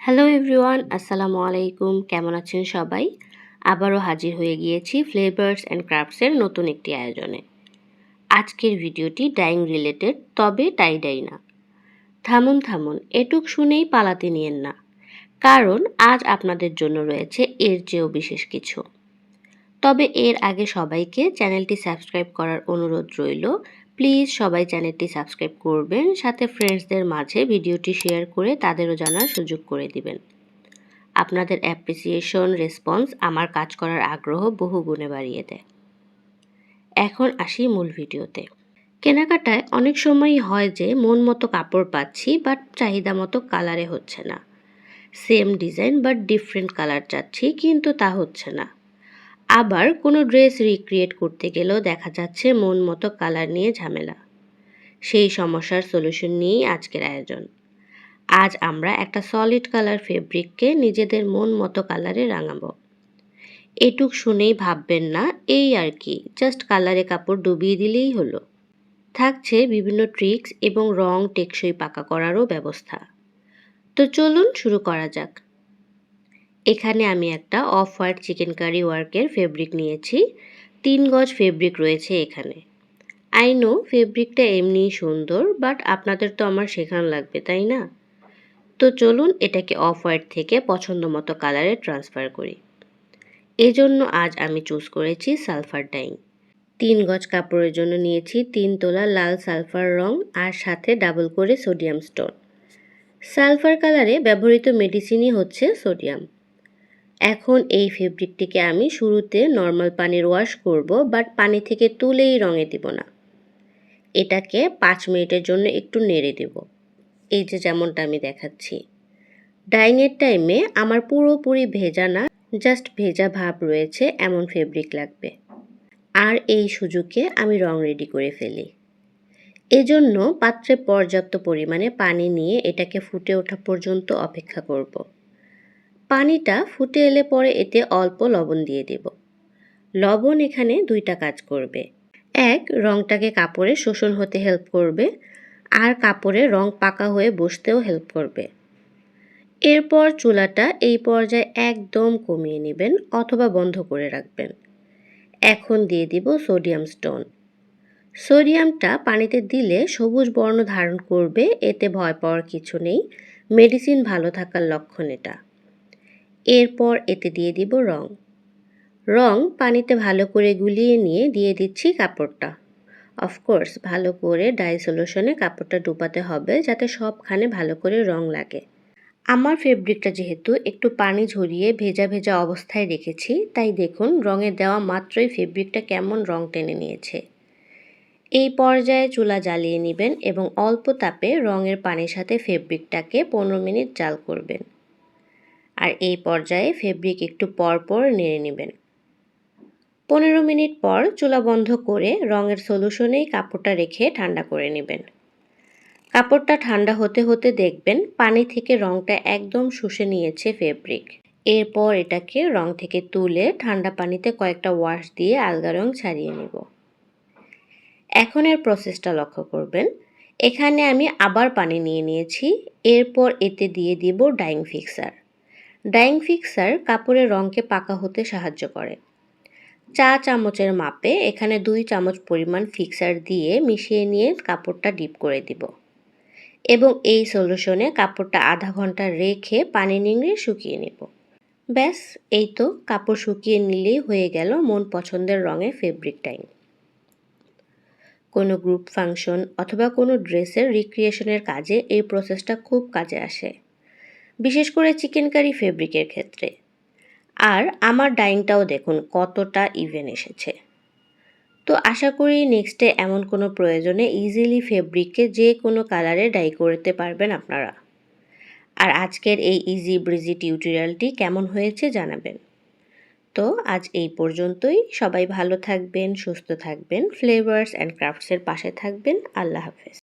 Hello everyone আসসালামু আলাইকুম কেমন আছেন সবাই? আবারও হাজির হয়ে গিয়েছি ফ্লেভার্স অ্যান্ড ক্রাফটসের নতুন একটি আয়োজনে। আজকের ভিডিওটি ডাইং রিলেটেড তবে টাই ডাই না। থামুন থামুন, এটুক শুনেই পালাতে নিয়েন না। কারণ আজ আপনাদের জন্য রয়েছে এর চেয়েও বিশেষ কিছু। তবে এর আগে সবাইকে চ্যানেলটি সাবস্ক্রাইব করার অনুরোধ রইল। প্লিজ সবাই চ্যানেলটি সাবস্ক্রাইব করবেন, সাথে ফ্রেন্ডসদের মাঝে ভিডিওটি শেয়ার করে তাদেরও জানার সুযোগ করে দিবেন। আপনাদের অ্যাপ্রিসিয়েশন রেসপন্স আমার কাজ করার আগ্রহ বহু গুণে বাড়িয়ে দেয়। এখন আসি মূল ভিডিওতে। কেনাকাটায় অনেক সময়ই হয় যে মন মতো কাপড় পাচ্ছি বাট চাহিদা মতো কালারে হচ্ছে না। Same design but different colour চাচ্ছি, কিন্তু তা হচ্ছে না। আবার কোনো ড্রেস রিক্রিয়েট করতে গেলেও দেখা যাচ্ছে মন মতো কালার নিয়ে ঝামেলা। সেই সমস্যার সলিউশন নিয়েই আজকের আয়োজন। আজ আমরা একটা সলিড কালার ফেব্রিককে নিজেদের মন মতো কালারে রাঙাবো। এটুক শুনেই ভাববেন না, এই আর কি জাস্ট কালারে কাপড় ডুবিয়ে দিলেই হলো। থাকছে বিভিন্ন ট্রিক্স এবং রং টেকসই পাকা করারও ব্যবস্থা। তো চলুন শুরু করা যাক। এখানে আমি একটা অফ হোয়াইট চিকেন কারি ওয়ার্কের ফেব্রিক নিয়েছি। তিন গজ ফেব্রিক রয়েছে এখানে। আই নো ফেব্রিকটা এমনিই সুন্দর, বাট আপনাদের তো আমার শেখান লাগবে, তাই না? তো চলুন এটাকে অফ হোয়াইট থেকে পছন্দ মতো কালারে ট্রান্সফার করি। এজন্য আজ আমি চুজ করেছি সালফার ডাইং। তিন গজ কাপড়ের জন্য নিয়েছি তিন তোলা লাল সালফার রং আর সাথে ডাবল করে সোডিয়াম স্টোন। সালফার কালারে ব্যবহৃত মেডিসিনই হচ্ছে সোডিয়াম। এখন এই ফেব্রিকটিকে আমি শুরুতে নর্মাল পানির ওয়াশ করব বাট পানি থেকে তুলেই রঙে দিব না। এটাকে পাঁচ মিনিটের জন্য একটু নেড়ে দেব। এই যে যেমনটা আমি দেখাচ্ছি। ডাইংয়ের টাইমে আমার পুরোপুরি ভেজা না জাস্ট ভেজা ভাব রয়েছে, এমন ফেব্রিক লাগবে। আর এই সুযোগে আমি রং রেডি করে ফেলি। এজন্য পাত্রে পর্যাপ্ত পরিমাণে পানি নিয়ে এটাকে ফুটে ওঠা পর্যন্ত অপেক্ষা করব। পানিটা ফুটে এলে পরে এতে অল্প লবণ দিয়ে দেব। লবণ এখানে দুইটা কাজ করবে। এক, রংটাকে কাপড়ে শোষণ হতে হেল্প করবে আর কাপড়ে রং পাকা হয়ে বসতেও হেল্প করবে। এরপর চুলাটা এই পর্যায়ে একদম কমিয়ে নেবেন অথবা বন্ধ করে রাখবেন। এখন দিয়ে দিব সোডিয়াম স্টোন। সোডিয়ামটা পানিতে দিলে সবুজ বর্ণ ধারণ করবে, এতে ভয় পাওয়ার কিছু নেই। মেডিসিন ভালো থাকার লক্ষণ এটা। এরপর এতে দিয়ে দিব রং। রং পানিতে ভালো করে গুলিয়ে নিয়ে দিয়ে দিচ্ছি কাপড়টা। অফকোর্স ভালো করে ডাই সলিউশনে কাপড়টা ডুবাতে হবে যাতে সবখানে ভালো করে রং লাগে। আমার ফেব্রিকটা যেহেতু একটু পানি ঝরিয়ে ভেজা ভেজা অবস্থায় রেখেছি, তাই দেখুন রঙে দেওয়া মাত্রই ফেব্রিকটা কেমন রং টেনে নিয়েছে। এই পর্যায়ে চুলা জ্বালিয়ে নেবেন এবং অল্প তাপে রঙের পানির সাথে ফেব্রিকটাকে পনেরো মিনিট জাল করবেন। আর এই পর্যায়ে ফেব্রিক একটু পর পর নেড়ে নেবেন। পনেরো মিনিট পর চুলা বন্ধ করে রঙের সলিউশনেই কাপড়টা রেখে ঠান্ডা করে নেবেন। কাপড়টা ঠান্ডা হতে হতে দেখবেন পানি থেকে রঙটা একদম শুষে নিয়েছে ফেব্রিক। এরপর এটাকে রং থেকে তুলে ঠান্ডা পানিতে কয়েকটা ওয়াশ দিয়ে আলগা রং ছাড়িয়ে নেব। এখন এর প্রসেসটা লক্ষ্য করবেন। এখানে আমি আবার পানি নিয়ে নিয়েছি, এরপর এতে দিয়ে দিব ডাইং ফিক্সার ডাইং ফিক্সার কাপড়ের রঙকে পাকা হতে সাহায্য করে। চা চামচের মাপে এখানে দুই চামচ পরিমাণ ফিক্সার দিয়ে মিশিয়ে নিয়ে কাপড়টা ডিপ করে দিব। এবং এই সলিউশনে কাপড়টা আধা ঘণ্টা রেখে পানি নিংড়ে শুকিয়ে নেব। ব্যাস, এই তো কাপড় শুকিয়ে নিলেই হয়ে গেল মন পছন্দের রঙে ফেব্রিক টাইম কোনো গ্রুপ ফাংশন অথবা কোনো ড্রেসের রিক্রিয়েশনের কাজে এই প্রসেসটা খুব কাজে আসে। বিশেষ করে চিকেন কারি ফেব্রিকের ক্ষেত্রে। আর আমার ডাইংটাও দেখুন কতটা ইভেন এসেছে। তো আশা করি নেক্সটে এমন কোনো প্রয়োজনে ইজিলি ফেব্রিককে যে কোনো কালারে ডাই করতে পারবেন আপনারা। আর আজকের এই ইজি ব্রিজি টিউটোরিয়ালটি কেমন হয়েছে জানাবেন। তো আজ এই পর্যন্তই। সবাই ভালো থাকবেন, সুস্থ থাকবেন ফ্লেভার্স অ্যান্ড ক্রাফটসের পাশে থাকবেন। আল্লাহ হাফেজ।